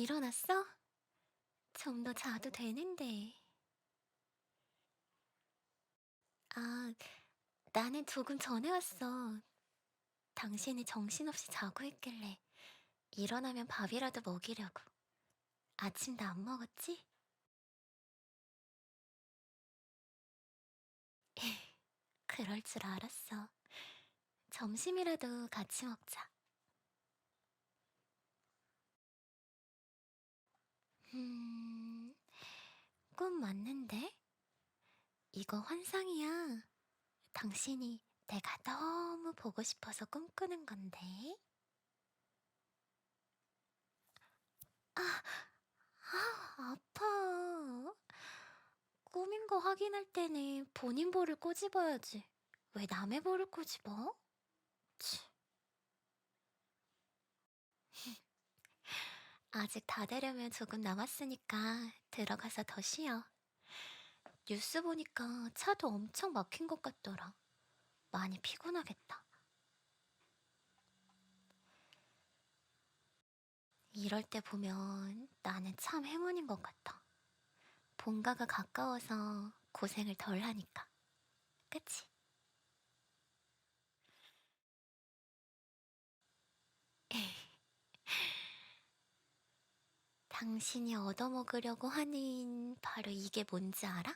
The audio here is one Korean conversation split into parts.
일어났어? 좀 더 자도 되는데. 아, 나는 조금 전에 왔어. 당신이 정신없이 자고 있길래 일어나면 밥이라도 먹이려고. 아침도 안 먹었지? 그럴 줄 알았어. 점심이라도 같이 먹자. 꿈 맞는데? 이거 환상이야. 당신이 내가 너무 보고 싶어서 꿈꾸는 건데. 아, 아, 아파. 꿈인 거 확인할 때는 본인 볼을 꼬집어야지. 왜 남의 볼을 꼬집어? 치. 아직 다 되려면 조금 남았으니까 들어가서 더 쉬어. 뉴스 보니까 차도 엄청 막힌 것 같더라. 많이 피곤하겠다. 이럴 때 보면 나는 참 행운인 것 같아. 본가가 가까워서 고생을 덜 하니까. 그치? 당신이 얻어먹으려고 하는 바로 이게 뭔지 알아?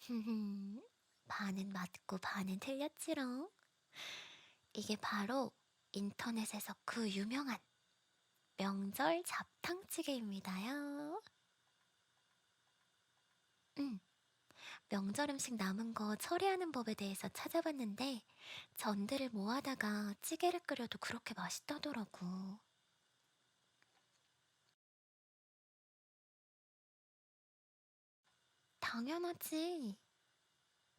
반은 맞고 반은 틀렸지롱. 이게 바로 인터넷에서 그 유명한 명절 잡탕찌개입니다요. 응. 명절 음식 남은 거 처리하는 법에 대해서 찾아봤는데 전들을 모아다가 찌개를 끓여도 그렇게 맛있다더라고. 당연하지.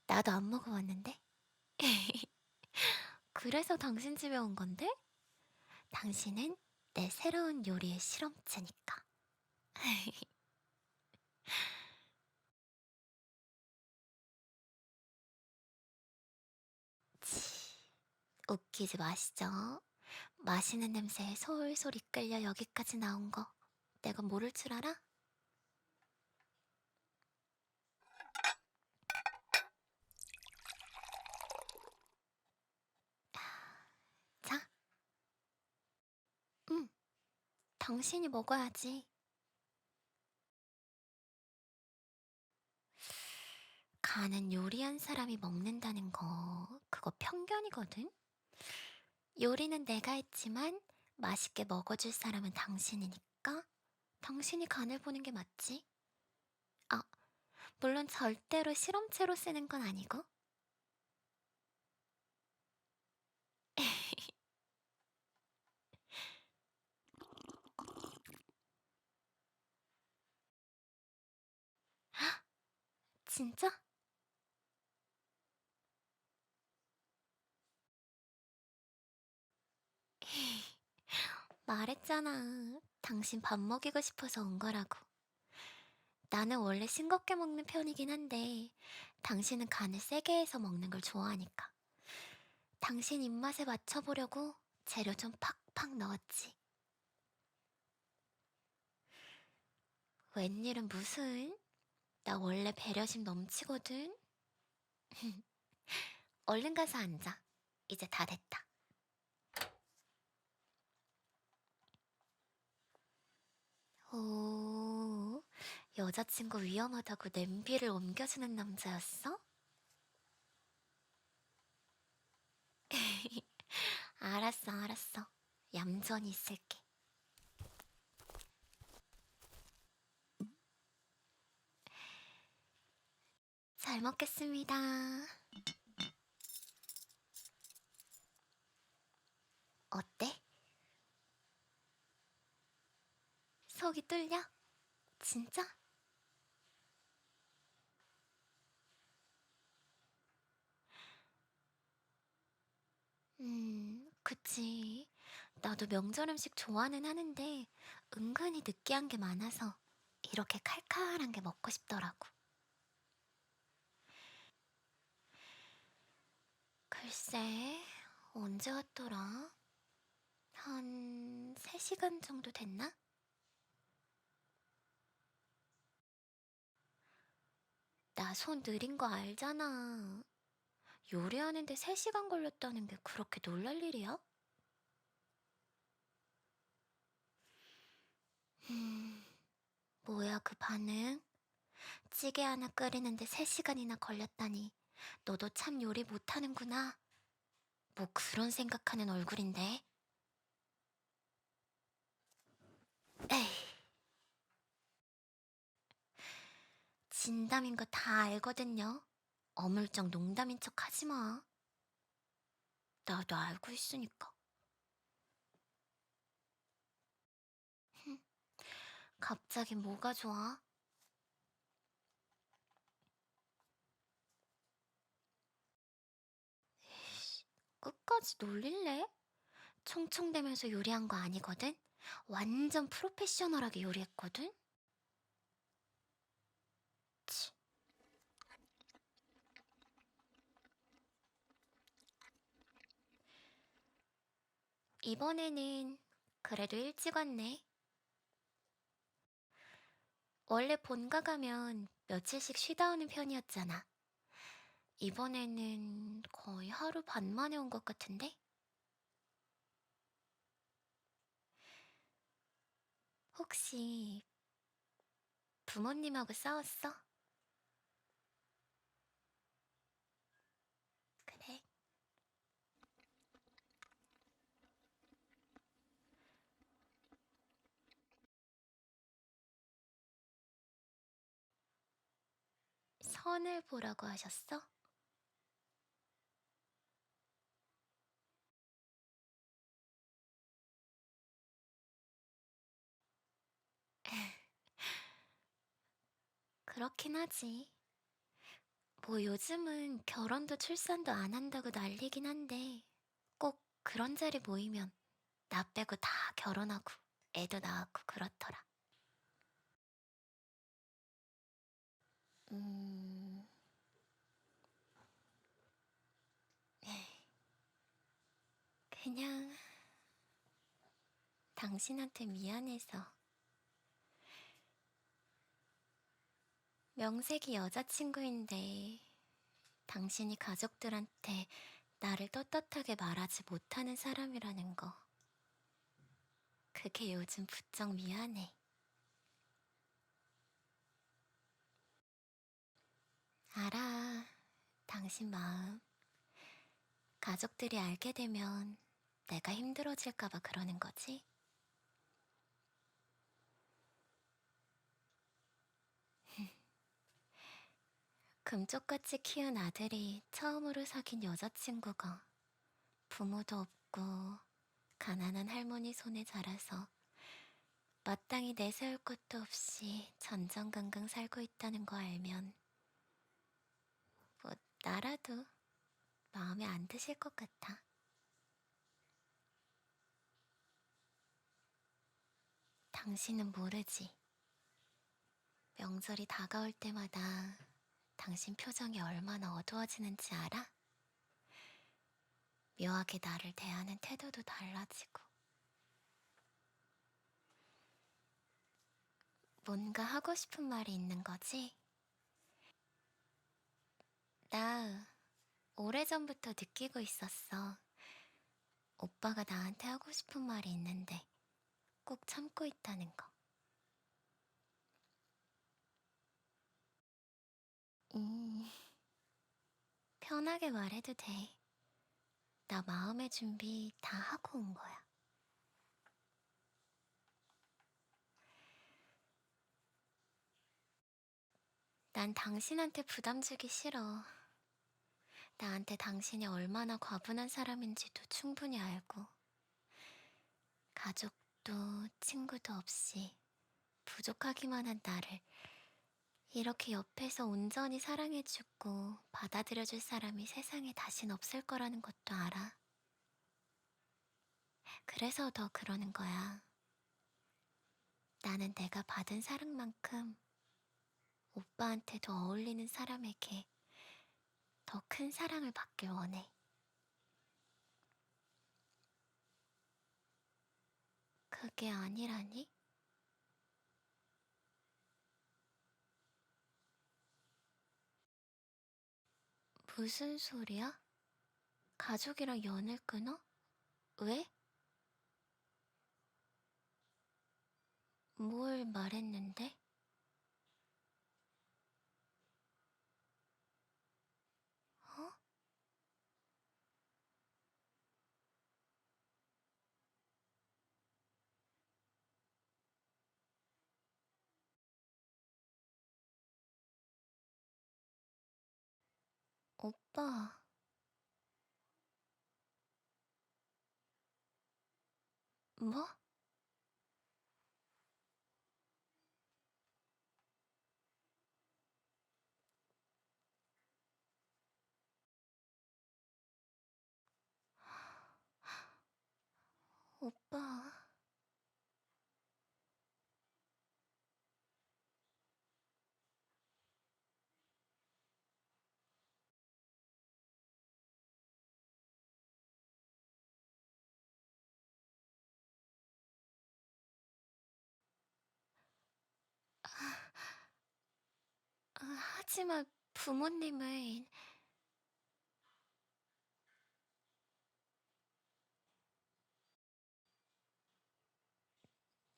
나도 안 먹어봤는데. 그래서 당신 집에 온 건데? 당신은 내 새로운 요리의 실험체니까. 치, 웃기지 마시죠. 맛있는 냄새에 솔솔 이끌려 여기까지 나온 거 내가 모를 줄 알아? 당신이 먹어야지. 간은 요리한 사람이 먹는다는 거, 그거 편견이거든? 요리는 내가 했지만 맛있게 먹어줄 사람은 당신이니까 당신이 간을 보는 게 맞지? 아, 물론 절대로 실험체로 쓰는 건 아니고. 진짜? 말했잖아. 당신 밥 먹이고 싶어서 온 거라고. 나는 원래 싱겁게 먹는 편이긴 한데, 당신은 간을 세게 해서 먹는 걸 좋아하니까. 당신 입맛에 맞춰보려고 재료 좀 팍팍 넣었지. 웬일은 무슨? 나 원래 배려심 넘치거든. 얼른 가서 앉아. 이제 다 됐다. 오, 여자친구 위험하다고 냄비를 옮겨주는 남자였어? 알았어, 알았어. 얌전히 있을게. 잘 먹겠습니다. 어때? 속이 뚫려? 진짜? 음, 그치. 나도 명절 음식 좋아는 하는데 은근히 느끼한 게 많아서 이렇게 칼칼한 게 먹고 싶더라고. 글쎄, 언제 왔더라? 한 3시간 정도 됐나? 나 손 느린 거 알잖아. 요리하는데 3시간 걸렸다는 게 그렇게 놀랄 일이야? 음, 뭐야 그 반응? 찌개 하나 끓이는데 3시간이나 걸렸다니. 너도 참 요리 못하는구나. 뭐 그런 생각하는 얼굴인데. 에이. 진담인 거 다 알거든요. 어물쩍 농담인 척 하지 마. 나도 알고 있으니까. 흠, 갑자기 뭐가 좋아? 에이씨, 끝까지 놀릴래? 총총대면서 요리한 거 아니거든? 완전 프로페셔널하게 요리했거든? 치. 이번에는 그래도 일찍 왔네. 원래 본가 가면 며칠씩 쉬다 오는 편이었잖아. 이번에는 거의 하루 반 만에 온 것 같은데? 혹시 부모님하고 싸웠어? 그래. 선을 보라고 하셨어? 그렇긴 하지. 뭐 요즘은 결혼도 출산도 안 한다고 난리긴 한데 꼭 그런 자리 모이면 나 빼고 다 결혼하고 애도 낳았고 그렇더라. 음... 에이, 그냥 당신한테 미안해서 명색이 여자친구인데 당신이 가족들한테 나를 떳떳하게 말하지 못하는 사람이라는 거. 그게 요즘 부쩍 미안해. 알아. 당신 마음. 가족들이 알게 되면 내가 힘들어질까봐 그러는 거지? 금쪽같이 키운 아들이 처음으로 사귄 여자친구가 부모도 없고 가난한 할머니 손에 자라서 마땅히 내세울 것도 없이 전전긍긍 살고 있다는 거 알면 뭐 나라도 마음에 안 드실 것 같아. 당신은 모르지. 명절이 다가올 때마다 당신 표정이 얼마나 어두워지는지 알아? 묘하게 나를 대하는 태도도 달라지고. 뭔가 하고 싶은 말이 있는 거지? 나 오래전부터 느끼고 있었어. 오빠가 나한테 하고 싶은 말이 있는데 꼭 참고 있다는 거. 음, 편하게 말해도 돼. 나 마음의 준비 다 하고 온 거야. 난 당신한테 부담 주기 싫어. 나한테 당신이 얼마나 과분한 사람인지도 충분히 알고, 가족도 친구도 없이 부족하기만 한 나를 이렇게 옆에서 온전히 사랑해주고 받아들여줄 사람이 세상에 다신 없을 거라는 것도 알아. 그래서 더 그러는 거야. 나는 내가 받은 사랑만큼 오빠한테도 어울리는 사람에게 더 큰 사랑을 받길 원해. 그게 아니라니? 무슨 소리야? 가족이랑 연을 끊어? 왜? 뭘 말했는데? 어? 오빠. 뭐? 오빠. 아, 하지만 부모님은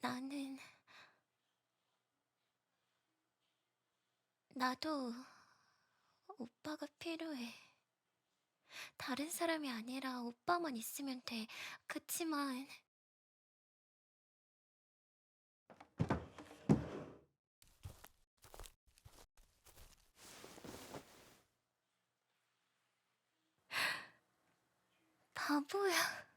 나는 나도 오빠가 필요해. 다른 사람이 아니라 오빠만 있으면 돼. 그치만 바보야.